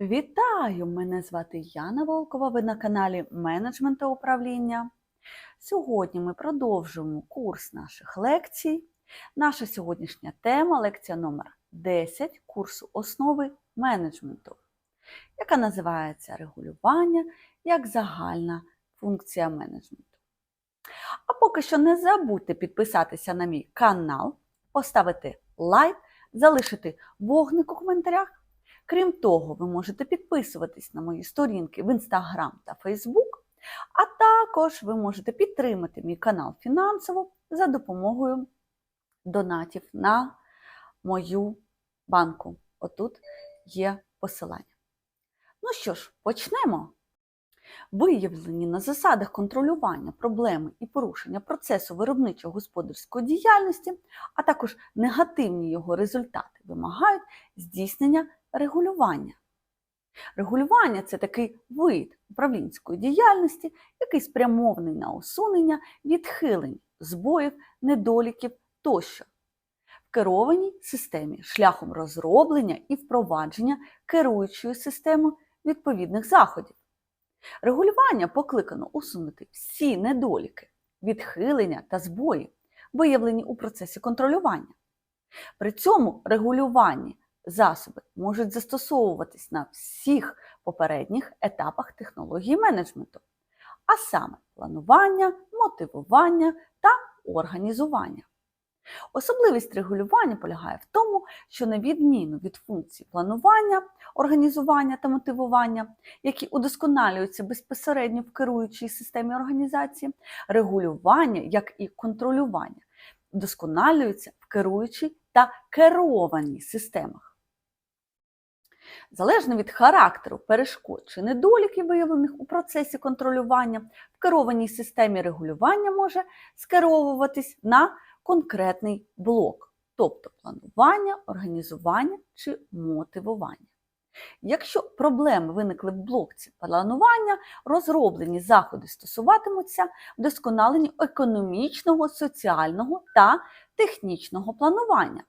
Вітаю! Мене звати Яна Волкова. Ви на каналі Менеджмент та управління. Сьогодні ми продовжуємо курс наших лекцій. Наша сьогоднішня тема лекція номер 10 курсу основи менеджменту, яка називається регулювання як загальна функція менеджменту. А поки що не забудьте підписатися на мій канал, поставити лайк, залишити вогник у коментарях. Крім того, ви можете підписуватись на мої сторінки в Instagram та Facebook, а також ви можете підтримати мій канал фінансово за допомогою донатів на мою банку. Отут є посилання. Ну що ж, почнемо. Виявлені на засадах контролювання проблеми і порушення процесу виробничо-господарської діяльності, а також негативні його результати вимагають здійснення регулювання. Регулювання це такий вид управлінської діяльності, який спрямований на усунення відхилень, збоїв, недоліків тощо в керованій системі шляхом розроблення і впровадження керуючої системи відповідних заходів. Регулювання покликано усунути всі недоліки, відхилення та збої, виявлені у процесі контролювання. При цьому регулюванні засоби можуть застосовуватись на всіх попередніх етапах технології менеджменту, а саме планування, мотивування та організування. Особливість регулювання полягає в тому, що на відміну від функцій планування, організування та мотивування, які удосконалюються безпосередньо в керуючій системі організації, регулювання, як і контролювання, вдосконалюються в керуючій та керованій системах. Залежно від характеру перешкод чи недоліків, виявлених у процесі контролювання, в керованій системі регулювання може скеровуватись на конкретний блок, тобто планування, організування чи мотивування. Якщо проблеми виникли в блокці планування, розроблені заходи стосуватимуться вдосконалення економічного, соціального та технічного планування.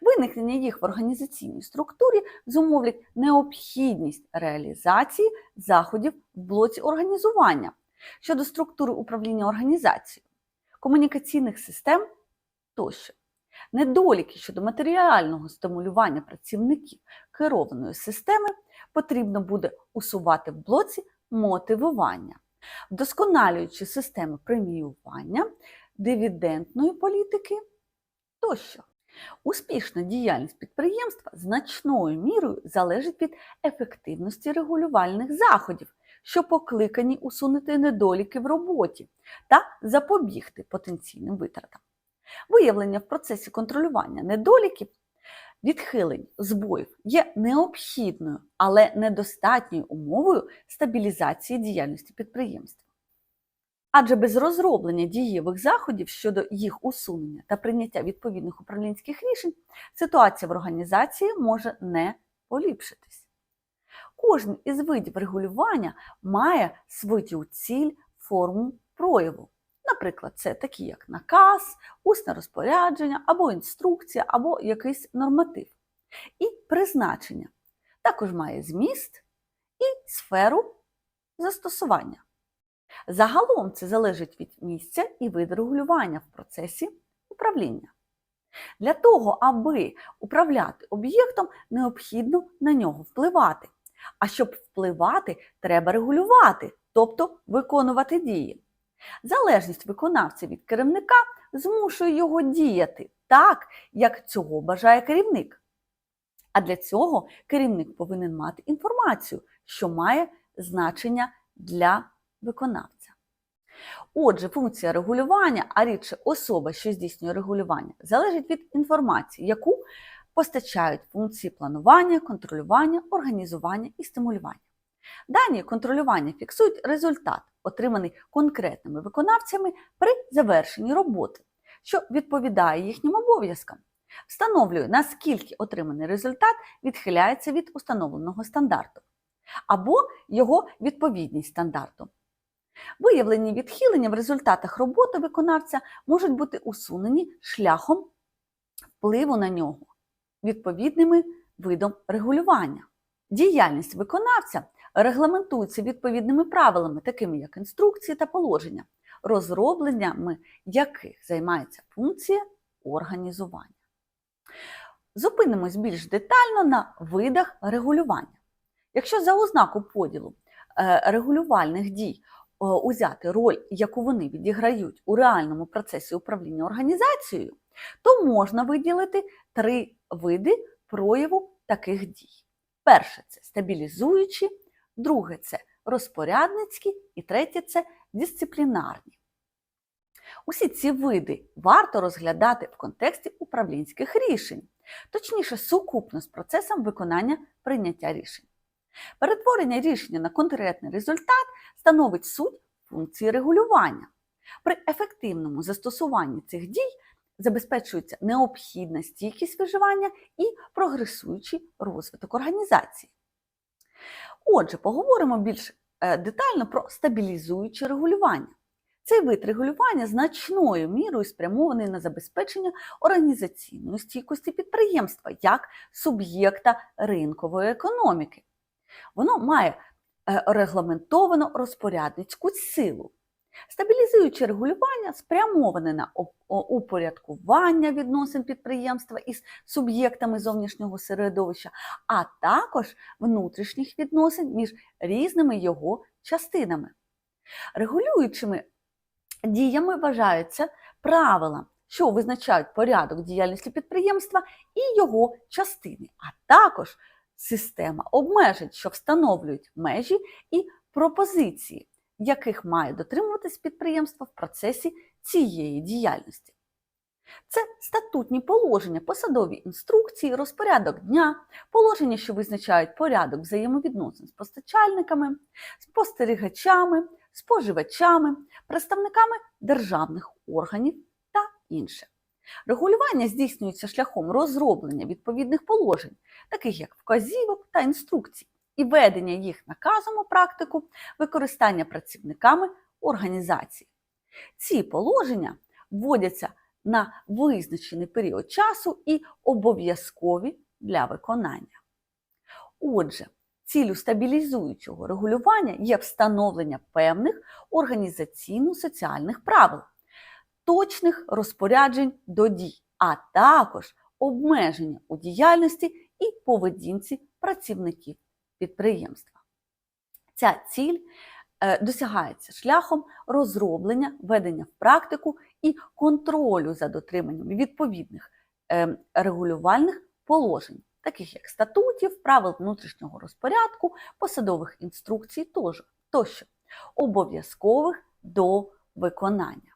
Виникнення їх в організаційній структурі зумовлять необхідність реалізації заходів в блоці організування щодо структури управління організацією, комунікаційних систем тощо. Недоліки щодо матеріального стимулювання працівників керованої системи потрібно буде усувати в блоці мотивування, вдосконалюючи системи преміювання, дивідендної політики тощо. Успішна діяльність підприємства значною мірою залежить від ефективності регулювальних заходів, що покликані усунути недоліки в роботі та запобігти потенційним витратам. Виявлення в процесі контролювання недоліків, відхилень, збоїв є необхідною, але недостатньою умовою стабілізації діяльності підприємства. Адже без розроблення дієвих заходів щодо їх усунення та прийняття відповідних управлінських рішень ситуація в організації може не поліпшитись. Кожен із видів регулювання має свою ціль, форму прояву. Наприклад, це такі, як наказ, усне розпорядження, або інструкція, або якийсь норматив. І призначення також має зміст і сферу застосування. Загалом це залежить від місця і виду регулювання в процесі управління. Для того, аби управляти об'єктом, необхідно на нього впливати. А щоб впливати, треба регулювати, тобто виконувати дії. Залежність виконавця від керівника змушує його діяти так, як цього бажає керівник. А для цього керівник повинен мати інформацію, що має значення для виконавця. Отже, функція регулювання, а рідше особа, що здійснює регулювання, залежить від інформації, яку постачають функції планування, контролювання, організування і стимулювання. Дані контролювання фіксують результат, отриманий конкретними виконавцями при завершенні роботи, що відповідає їхнім обов'язкам. Встановлює, наскільки отриманий результат відхиляється від установленого стандарту, або його відповідність стандарту. Виявлені відхилення в результатах роботи виконавця можуть бути усунені шляхом впливу на нього відповідними видом регулювання. Діяльність виконавця регламентується відповідними правилами, такими як інструкції та положення, розробленнями яких займається функція організування. Зупинимось більш детально на видах регулювання. Якщо за ознаку поділу е, регулювальних дій узяти роль, яку вони відіграють у реальному процесі управління організацією, то можна виділити три види прояву таких дій. Перше це стабілізуючі, друге це розпорядницькі і третє це дисциплінарні. Усі ці види варто розглядати в контексті управлінських рішень, точніше, сукупно з процесом виконання прийняття рішень. Перетворення рішення на конкретний результат становить суть функції регулювання. При ефективному застосуванні цих дій забезпечується необхідна стійкість виживання і прогресуючий розвиток організації. Отже, поговоримо більш е, детально про стабілізуюче регулювання. Цей вид регулювання значною мірою спрямований на забезпечення організаційної стійкості підприємства як суб'єкта ринкової економіки. Воно має е, регламентовану розпорядницьку силу. Стабілізуюче регулювання спрямоване на упорядкування відносин підприємства із суб'єктами зовнішнього середовища, а також внутрішніх відносин між різними його частинами. Регулюючими діями вважаються правила, що визначають порядок діяльності підприємства і його частини, а також система обмежень, що встановлюють межі і пропозиції, яких має дотримуватись підприємство в процесі цієї діяльності. Це статутні положення, посадові інструкції, розпорядок дня, положення, що визначають порядок взаємовідносин з постачальниками, спостерігачами, споживачами, представниками державних органів та інше. Регулювання здійснюється шляхом розроблення відповідних положень, таких як вказівок та інструкцій, і ведення їх наказом у практику використання працівниками організації. Ці положення вводяться на визначений період часу і обов'язкові для виконання. Отже, ціллю стабілізуючого регулювання є встановлення певних організаційно-соціальних правил, точних розпоряджень до дій, а також обмеження у діяльності і поведінці працівників підприємства. Ця ціль е, досягається шляхом розроблення, введення в практику і контролю за дотриманням відповідних е, регулювальних положень, таких як статутів, правил внутрішнього розпорядку, посадових інструкцій тощо, обов'язкових до виконання.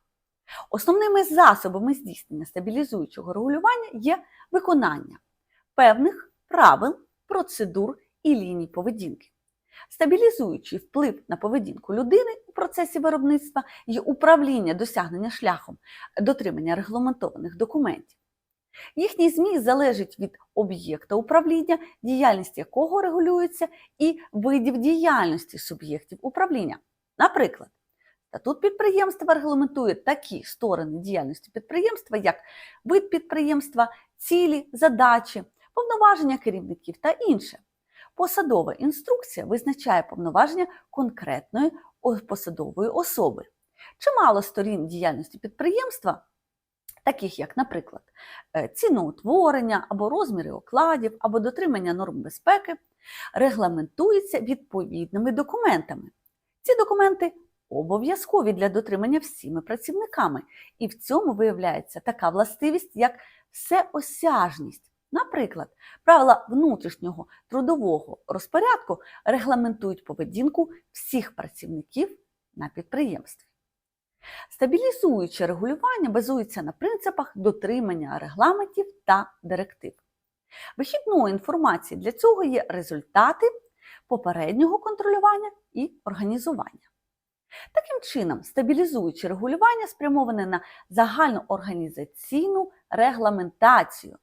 Основними засобами здійснення стабілізуючого регулювання є виконання певних правил, процедур і ліній поведінки. Стабілізуючий вплив на поведінку людини у процесі виробництва і управління досягнення шляхом дотримання регламентованих документів. Їхній зміст залежить від об'єкта управління, діяльність якого регулюється, і видів діяльності суб'єктів управління. Наприклад, статут підприємства регламентує такі сторони діяльності підприємства, як вид підприємства, цілі, задачі, повноваження керівників та інше. Посадова інструкція визначає повноваження конкретної посадової особи. Чимало сторін діяльності підприємства, таких як, наприклад, е, ціноутворення або розміри окладів, або дотримання норм безпеки, регламентуються відповідними документами. Ці документи обов'язкові для дотримання всіми працівниками, і в цьому виявляється така властивість, як всеосяжність. Наприклад, правила внутрішнього трудового розпорядку регламентують поведінку всіх працівників на підприємстві. Стабілізуюче регулювання базується на принципах дотримання регламентів та директив. Вихідною інформацією для цього є результати попереднього контролювання і організування. Таким чином, стабілізуюче регулювання спрямоване на загальноорганізаційну регламентацію.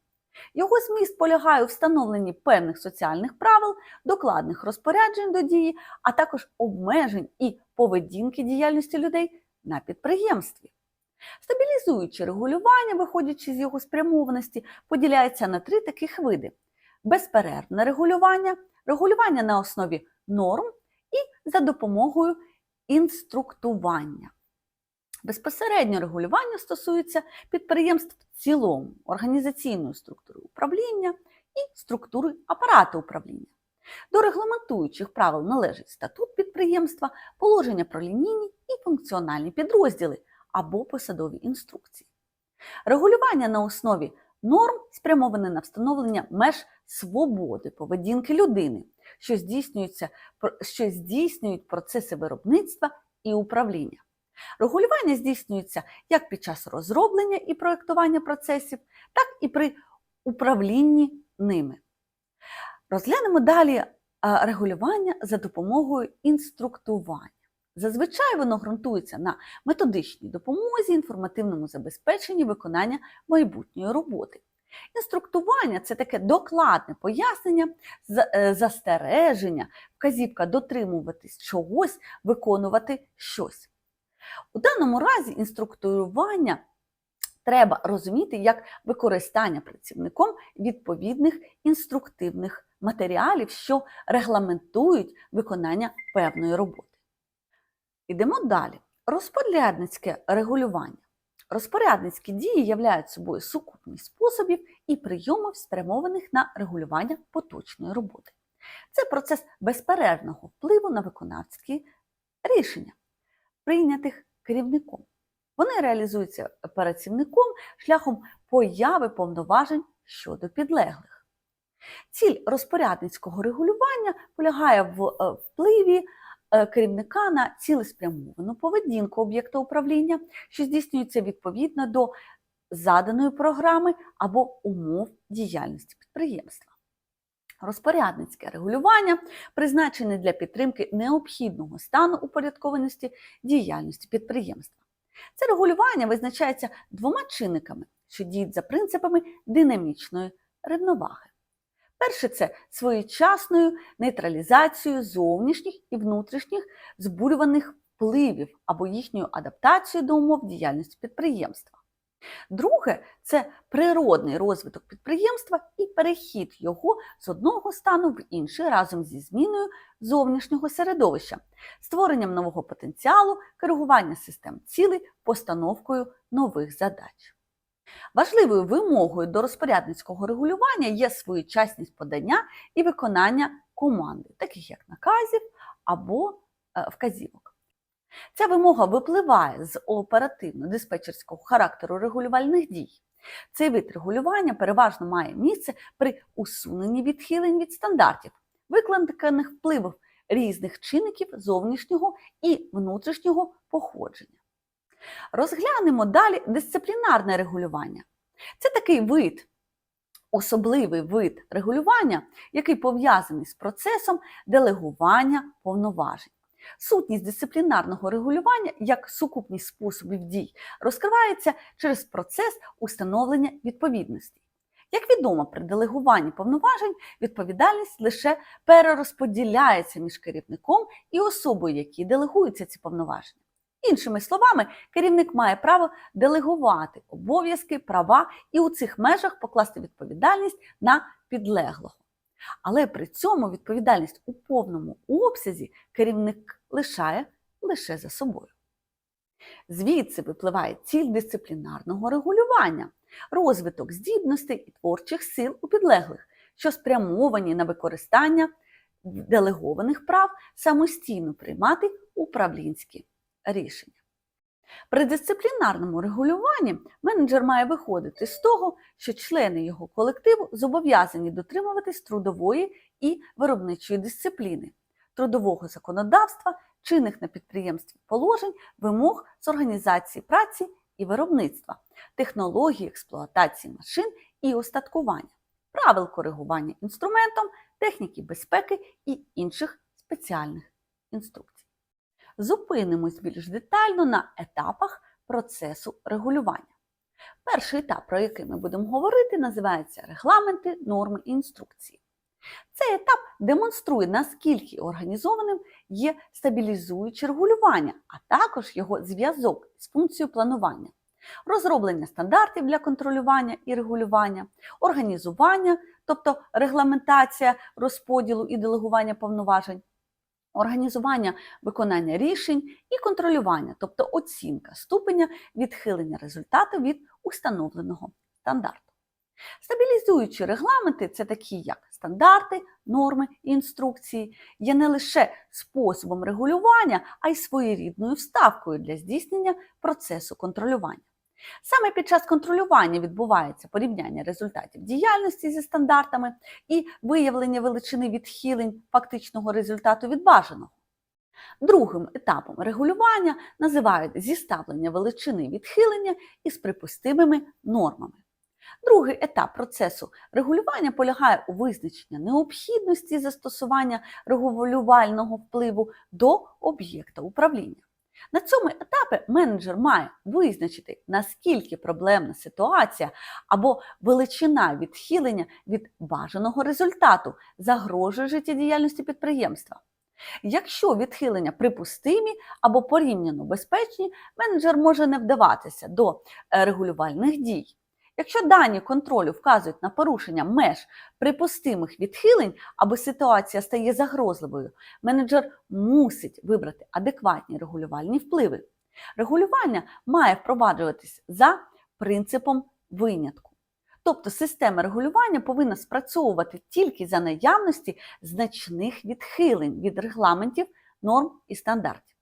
Його зміст полягає у встановленні певних соціальних правил, докладних розпоряджень до дії, а також обмежень і поведінки діяльності людей на підприємстві. Стабілізуюче регулювання, виходячи з його спрямованості, поділяється на три таких види: безперервне регулювання, регулювання на основі норм і за допомогою інструктування. Безпосередньо регулювання стосується підприємств в цілому, організаційної структури управління і структури апарату управління. До регламентуючих правил належить статут підприємства, положення про лінійні і функціональні підрозділи або посадові інструкції. Регулювання на основі норм спрямоване на встановлення меж свободи поведінки людини, що, що здійснюють процеси виробництва і управління. Регулювання здійснюється як під час розроблення і проєктування процесів, так і при управлінні ними. Розглянемо далі регулювання за допомогою інструктування. Зазвичай воно ґрунтується на методичній допомозі, інформативному забезпеченні виконання майбутньої роботи. Інструктування це таке докладне пояснення, е, застереження, вказівка дотримуватись чогось, виконувати щось. У даному разі інструктурування треба розуміти як використання працівником відповідних інструктивних матеріалів, що регламентують виконання певної роботи. Ідемо далі. Розпорядницьке регулювання. Розпорядницькі дії являють собою сукупність способів і прийомів, спрямованих на регулювання поточної роботи. Це процес безперервного впливу на виконавські рішення, прийнятих керівником. Вони реалізуються працівником шляхом появи повноважень щодо підлеглих. Ціль розпорядницького регулювання полягає в е, впливі е, керівника на цілеспрямовану поведінку об'єкта управління, що здійснюється відповідно до заданої програми або умов діяльності підприємства. Розпорядницьке регулювання призначене для підтримки необхідного стану упорядкованості діяльності підприємства. Це регулювання визначається двома чинниками, що діють за принципами динамічної рівноваги. Перше це своєчасною нейтралізацією зовнішніх і внутрішніх збурюваних впливів або їхньою адаптацією до умов діяльності підприємства. Друге це природний розвиток підприємства і перехід його з одного стану в інший разом зі зміною зовнішнього середовища, створенням нового потенціалу, коригування систем цілей, постановкою нових задач. Важливою вимогою до розпорядницького регулювання є своєчасність подання і виконання команди, таких як наказів або е, вказівок. Ця вимога випливає з оперативно-диспетчерського характеру регулювальних дій. Цей вид регулювання переважно має місце при усуненні відхилень від стандартів, викликаних впливів різних чинників зовнішнього і внутрішнього походження. Розглянемо далі дисциплінарне регулювання. Це такий вид, особливий вид регулювання, який пов'язаний з процесом делегування повноважень. Сутність дисциплінарного регулювання як сукупність способів дій розкривається через процес установлення відповідності. Як відомо, при делегуванні повноважень відповідальність лише перерозподіляється між керівником і особою, якій делегуються ці повноваження. Іншими словами, керівник має право делегувати обов'язки, права і у цих межах покласти відповідальність на підлеглого. Але при цьому відповідальність у повному обсязі керівник лишає лише за собою. Звідси випливає ціль дисциплінарного регулювання, розвиток здібностей і творчих сил у підлеглих, що спрямовані на використання делегованих прав самостійно приймати управлінські рішення. При дисциплінарному регулюванні менеджер має виходити з того, що члени його колективу зобов'язані дотримуватись трудової і виробничої дисципліни, трудового законодавства, чинних на підприємстві положень, вимог з організації праці і виробництва, технології експлуатації машин і устаткування, правил коригування інструментом, техніки безпеки і інших спеціальних інструкцій. Зупинимось більш детально на етапах процесу регулювання. Перший етап, про який ми будемо говорити, називається регламенти, норми і інструкції. Цей етап демонструє, наскільки організованим є стабілізуюче регулювання, а також його зв'язок з функцією планування. розроблення стандартів для контролювання і регулювання, організування, тобто регламентація розподілу і делегування повноважень, організування виконання рішень і контролювання, тобто оцінка ступеня відхилення результату від установленого стандарту. Стабілізуючі регламенти це такі як стандарти, норми і інструкції, є не лише способом регулювання, а й своєрідною вставкою для здійснення процесу контролювання. Саме під час контролювання відбувається порівняння результатів діяльності зі стандартами і виявлення величини відхилень фактичного результату від бажаного. Другим етапом регулювання називають зіставлення величини відхилення із припустимими нормами. Другий етап процесу регулювання полягає у визначенні необхідності застосування регулювального впливу до об'єкта управління. На цьому етапі менеджер має визначити, наскільки проблемна ситуація або величина відхилення від бажаного результату загрожує життєдіяльності підприємства. Якщо відхилення припустимі або порівняно безпечні, менеджер може не вдаватися до е, регулювальних дій. Якщо дані контролю вказують на порушення меж припустимих відхилень або ситуація стає загрозливою, менеджер мусить вибрати адекватні регулювальні впливи. Регулювання має впроваджуватись за принципом винятку. Тобто система регулювання повинна спрацьовувати тільки за наявності значних відхилень від регламентів, норм і стандартів.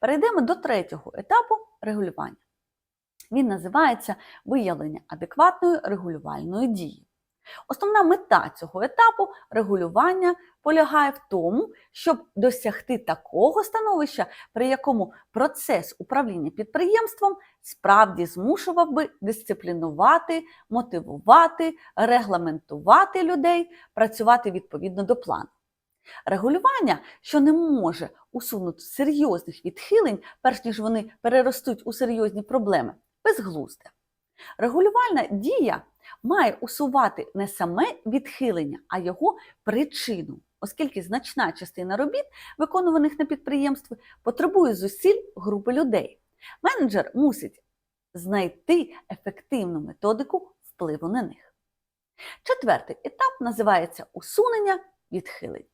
Перейдемо до третього етапу регулювання. Він називається виявлення адекватної регулювальної дії. Основна мета цього етапу регулювання полягає в тому, щоб досягти такого становища, при якому процес управління підприємством справді змушував би дисциплінувати, мотивувати, регламентувати людей, працювати відповідно до плану. Регулювання, що не може усунути серйозних відхилень, перш ніж вони переростуть у серйозні проблеми, безглузде. Регулювальна дія має усувати не саме відхилення, а його причину, оскільки значна частина робіт, виконуваних на підприємстві, потребує зусиль групи людей. Менеджер мусить знайти ефективну методику впливу на них. Четвертий етап називається усунення відхилень.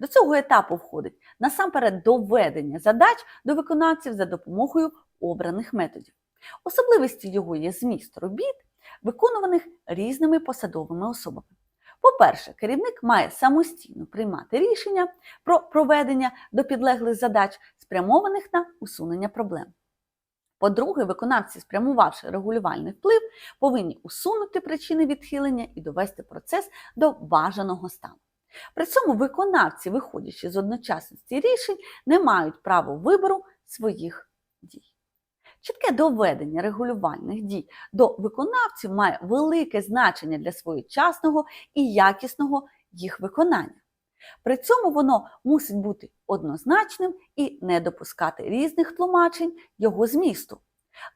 До цього етапу входить насамперед доведення задач до виконавців за допомогою обраних методів. Особливістю його є зміст робіт, виконуваних різними посадовими особами. По-перше, керівник має самостійно приймати рішення про проведення до підлеглих задач, спрямованих на усунення проблем. По-друге, виконавці, спрямувавши регулювальний вплив, повинні усунути причини відхилення і довести процес до бажаного стану. При цьому виконавці, виходячи з одночасності рішень, не мають права вибору своїх дій. Чітке доведення регулювальних дій до виконавців має велике значення для своєчасного і якісного їх виконання. При цьому воно мусить бути однозначним і не допускати різних тлумачень його змісту.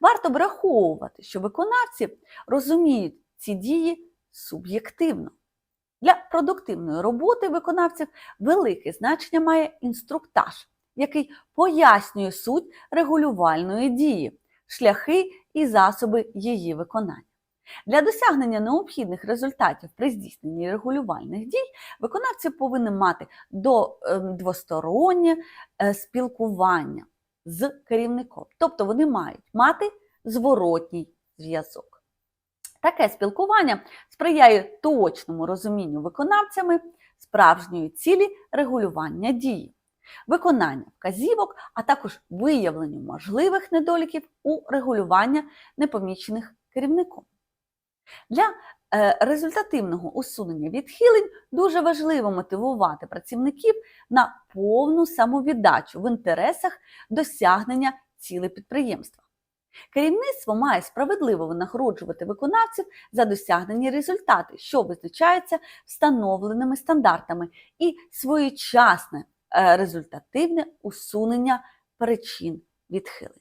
Варто враховувати, що виконавці розуміють ці дії суб'єктивно. Для продуктивної роботи виконавців велике значення має інструктаж, який пояснює суть регулювальної дії, шляхи і засоби її виконання. Для досягнення необхідних результатів при здійсненні регулювальних дій виконавці повинні мати до е, двостороннє е, спілкування з керівником, тобто вони мають мати зворотній зв'язок. Таке спілкування сприяє точному розумінню виконавцями справжньої цілі регулювання дії, виконання вказівок, а також виявленню можливих недоліків у регулювання непомічених керівником. Для е, результативного усунення відхилень дуже важливо мотивувати працівників на повну самовіддачу в інтересах досягнення цілей підприємства. Керівництво має справедливо винагороджувати виконавців за досягнені результати, що визначаються встановленими стандартами, і своєчасне результативне усунення причин відхилень.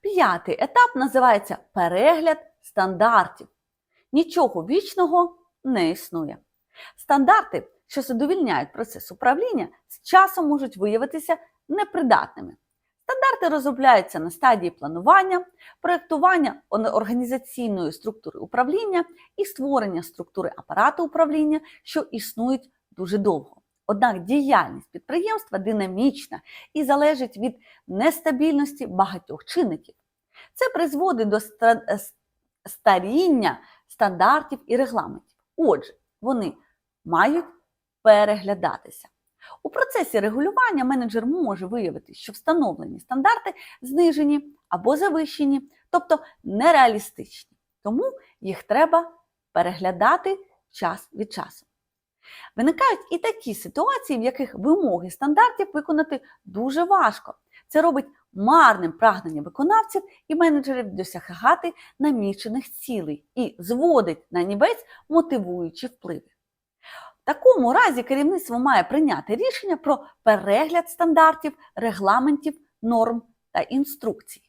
П'ятий етап називається перегляд стандартів. Нічого вічного не існує. Стандарти, що задовільняють процес управління, з часом можуть виявитися непридатними. Стандарти розробляються на стадії планування, проєктування організаційної структури управління і створення структури апарату управління, що існують дуже довго. Однак діяльність підприємства динамічна і залежить від нестабільності багатьох чинників. Це призводить до е, старіння стандартів і регламентів. Отже, вони мають переглядатися. У процесі регулювання менеджер може виявити, що встановлені стандарти знижені або завищені, тобто нереалістичні. Тому їх треба переглядати час від часу. Виникають і такі ситуації, в яких вимоги стандартів виконати дуже важко. Це робить марним прагнення виконавців і менеджерів досягати намічених цілей і зводить на нівець мотивуючі впливи. В такому разі керівництво має прийняти рішення про перегляд стандартів, регламентів, норм та інструкцій.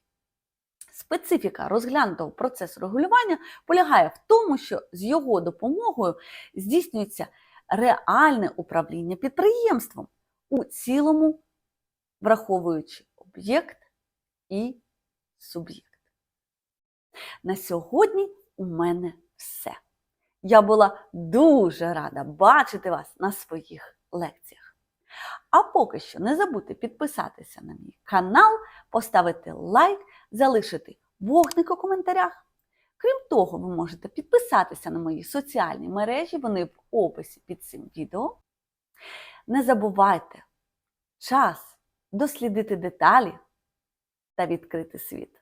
Специфіка розглянутого процесу регулювання полягає в тому, що з його допомогою здійснюється реальне управління підприємством у цілому, враховуючи об'єкт і суб'єкт. На сьогодні у мене все. Я була дуже рада бачити вас на своїх лекціях. А поки що не забудьте підписатися на мій канал, поставити лайк, залишити вогник у коментарях. Крім того, ви можете підписатися на мої соціальні мережі, вони в описі під цим відео. Не забувайте час дослідити деталі та відкрити світ.